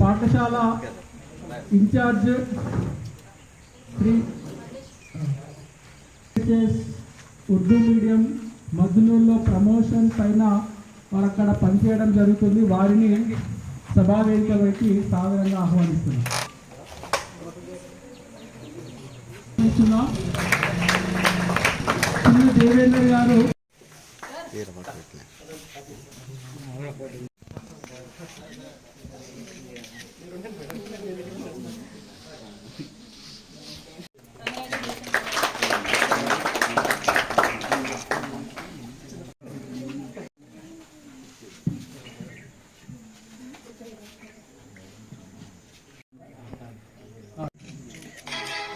పాఠశాల incharge Shri Urdu medium మధ్యలో promotion పైన వారు అక్కడ పనిచేయడం జరుగుతుంది. వారిని సభావేదిక వైపు సాధారణంగా ఆహ్వానిస్తున్నాం. దేవేంద్ర గారు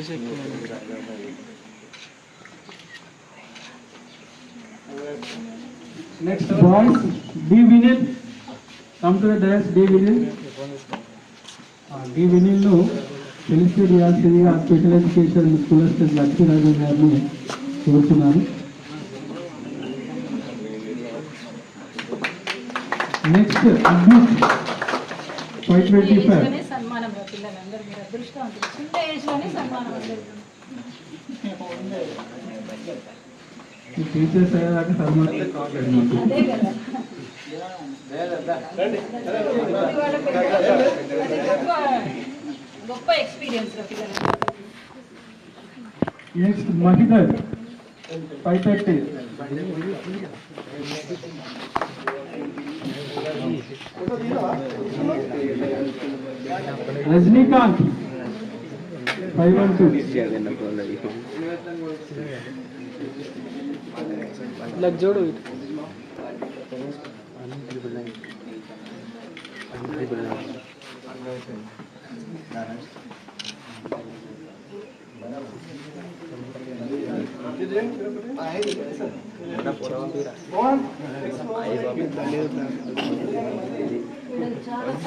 next five eighty marks next boys D Vinil come to the D Vinil D Vinil ను ఫెలిసిటీ చేయాల్సిందిగా special education school assistant Lakshmiraju గారిని కోరుతున్నాను next admit five twenty five ఏజ్లోనే సన్మానం రా పిల్లలందరూ మీరు అదృష్టవంతులు చిన్న ఏజ్లోనే సన్మానం అందరికీ. టీచర్స్ అయ్యేదాకా సన్మానం అదే కదా ఇది వాళ్ళ పిల్లలు. అది గొప్ప గొప్ప ఎక్స్పీరియన్స్ రా పిల్లలందరూ next Mahidhar five thirty Rajinikanth five one two చూడు పిల్లలు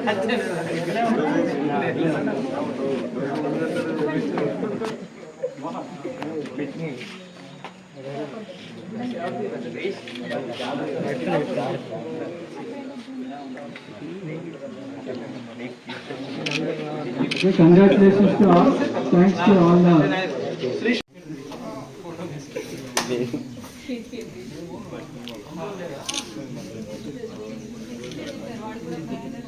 ముందుకు వెళ్ళాలి బాగా మోహన్ జీ నెక్స్ట్ ఎవరు last Bharat Kumar five not six Okay, congratulations to all. Thanks to all the. మీ అందరి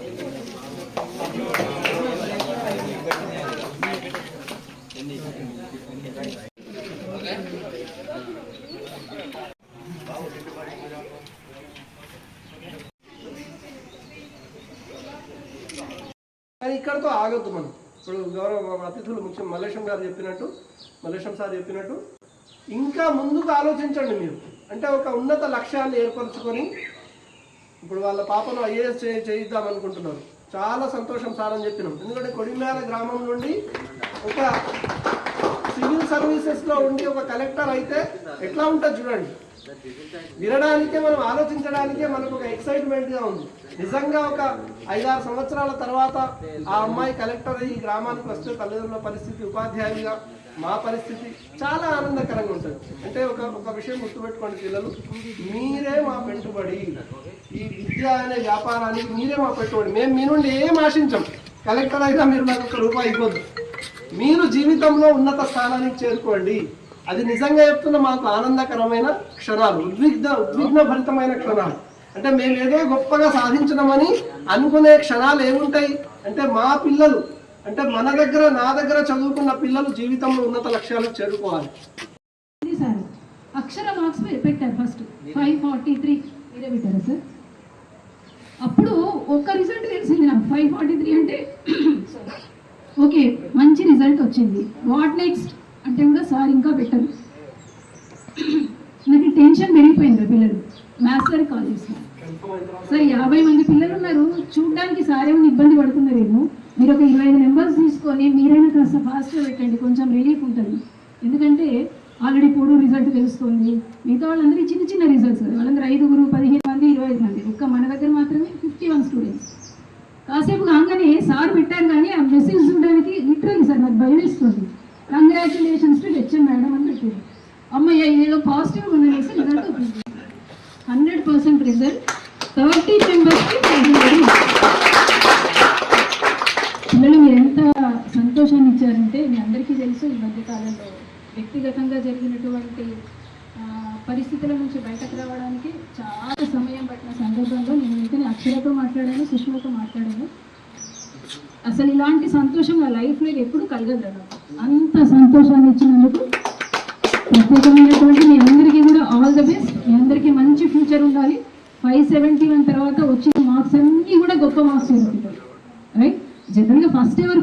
కానీ ఇక్కడతో ఆగొద్దు మనం. ఇప్పుడు గౌరవ అతిథులు ముఖ్యం మల్లేశం గారు చెప్పినట్టు మల్లేశం సార్ చెప్పినట్టు ఇంకా ముందుకు ఆలోచించండి మీరు. అంటే ఒక ఉన్నత లక్ష్యాన్ని ఏర్పరచుకొని ఇప్పుడు వాళ్ళ పాపను ఐఏఎస్ చేయిద్దాం అనుకుంటున్నారు చాలా సంతోషం సార్ అని చెప్పినాం. ఎందుకంటే కొడిమేర గ్రామం నుండి ఒక సివిల్ సర్వీసెస్లో ఉండి ఒక కలెక్టర్ అయితే ఎట్లా ఉంటుంది చూడండి. వినడానికే మనం ఆలోచించడానికే మనకు ఒక ఎక్సైట్మెంట్గా ఉంది. నిజంగా ఒక ఐదారు సంవత్సరాల తర్వాత ఆ అమ్మాయి కలెక్టర్ ఈ గ్రామానికి వస్తే తల్లిదండ్రుల పరిస్థితి ఉపాధ్యాయులుగా మా పరిస్థితి చాలా ఆనందకరంగా ఉంటుంది. అంటే ఒక ఒక విషయం గుర్తుపెట్టుకోండి పిల్లలు. మీరే మా పెట్టుబడి. ఈ విద్య అనే వ్యాపారానికి మీరే మా పెట్టుబడి. మేము మీ నుండి ఏం ఆశించాం? కలెక్టర్ అయినా మీరు నాకు ఒక రూపాయి ఇవ్వద్దు. మీరు జీవితంలో ఉన్నత స్థానానికి చేరుకోండి. అది నిజంగా చెప్తున్న మాకు ఆనందకరమైన క్షణాలు ఉద్విగ్న ఉద్విగ్న భరితమైన క్షణాలు. అంటే మేము ఏదో గొప్పగా సాధించినామని అనుకునే క్షణాలు ఏముంటాయి? అంటే మా పిల్లలు అంటే మన దగ్గర నా దగ్గర చదువుకున్న పిల్లలు జీవితంలో ఉన్నత లక్ష్యాలకు చేరుకోవాలి. సార్? అక్షర మార్క్స్ పెట్టారు ఫస్ట్. Five forty three. మీరే పెట్టారా సార్? అప్పుడు ఒక్క రిజల్ట్ తెలిసింది నాకు. ఫైవ్ ఫార్టీ త్రీ అంటే రిజల్ట్ వచ్చింది. వాట్ నెక్స్ట్ అంటే కూడా సార్ ఇంకా బెటర్ నాకు టెన్షన్ పెరిగిపోయింది పిల్లలు. మ్యాథ్స్ గారికి కాల్ చేస్తున్నారు సార్ యాభై మంది పిల్లలు ఉన్నారు. చూడడానికి సార్ ఏమైనా ఇబ్బంది పడుతున్నారేమో? మీరు ఒక ఇరవై ఐదు నెంబర్స్ తీసుకొని మీరైనా కాస్త ఫాస్ట్గా పెట్టండి. కొంచెం రిలీఫ్ ఉంటుంది. ఎందుకంటే ఆల్రెడీ పొడు రిజల్ట్ తెలుస్తుంది. మిగతా వాళ్ళందరికీ చిన్న చిన్న రిజల్ట్స్ వాళ్ళందరూ ఐదుగురు పదిహేను మంది ఇరవై ఐదు మంది. ఒక్క మన దగ్గర మాత్రమే ఫిఫ్టీ వన్ స్టూడెంట్స్ కాసేపు కాగానే సార్ పెట్టారు కానీ ఆ మెసేజ్ చూడడానికి లిటరల్లీ సార్ నాకు భయం ఇస్తుంది కంగ్రాచులేషన్స్ టు హెచ్ఎం మేడం అని పెట్టారు అమ్మయ్య ఏదో పాజిటివ్ ఉందనేసి result hundred percent result thirty మెంబర్స్కి పిల్లలు మీరు ఎంత సంతోషాన్ని ఇచ్చారంటే మీ అందరికీ తెలుసు ఈ మధ్యకాలంలో వ్యక్తిగతంగా జరిగినటువంటి పరిస్థితుల నుంచి బయటకు రావడానికి చాలా సమయం పట్టిన సందర్భంలో నేను వెంటనే అక్షరతో మాట్లాడాను సుష్మతో మాట్లాడాను. అసలు ఇలాంటి సంతోషం నా లైఫ్లో ఎప్పుడు కలగదు. అంత సంతోషాన్ని ఇచ్చినందుకు ప్రత్యేకమైనటువంటి మీ అందరికీ కూడా ఆల్ ద బెస్ట్ మీ అందరికీ మంచి ఫ్యూచర్ ఉండాలి. ఫైవ్ సెవెంటీ వన్ తర్వాత వచ్చిన మార్క్స్ అన్నీ కూడా గొప్ప మార్క్స్ రైట్ జనరల్గా ఫస్ట్ ఎవరు